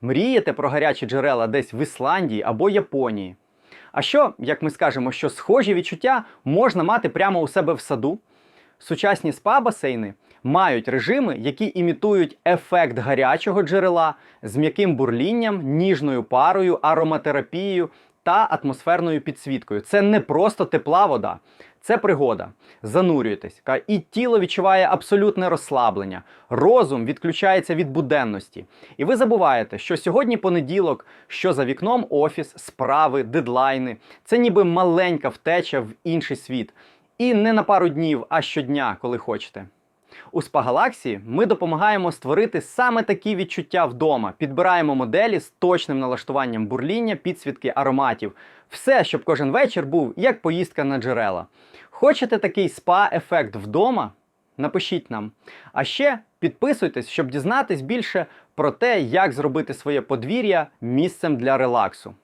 Мрієте про гарячі джерела десь в Ісландії або Японії. А що, як ми скажемо, що схожі відчуття можна мати прямо у себе в саду? Сучасні спа-басейни мають режими, які імітують ефект гарячого джерела з м'яким бурлінням, ніжною парою, ароматерапією та атмосферною підсвіткою. Це не просто тепла вода, це пригода. Занурюєтесь, і тіло відчуває абсолютне розслаблення, розум відключається від буденності. І ви забуваєте, що сьогодні понеділок, що за вікном офіс, справи, дедлайни. Це ніби маленька втеча в інший світ. І не на пару днів, а щодня, коли хочете. У Спагалаксії ми допомагаємо створити саме такі відчуття вдома. Підбираємо моделі з точним налаштуванням бурління, підсвітки ароматів. Все, щоб кожен вечір був як поїздка на джерела. Хочете такий спа-ефект вдома? Напишіть нам. А ще підписуйтесь, щоб дізнатись більше про те, як зробити своє подвір'я місцем для релаксу.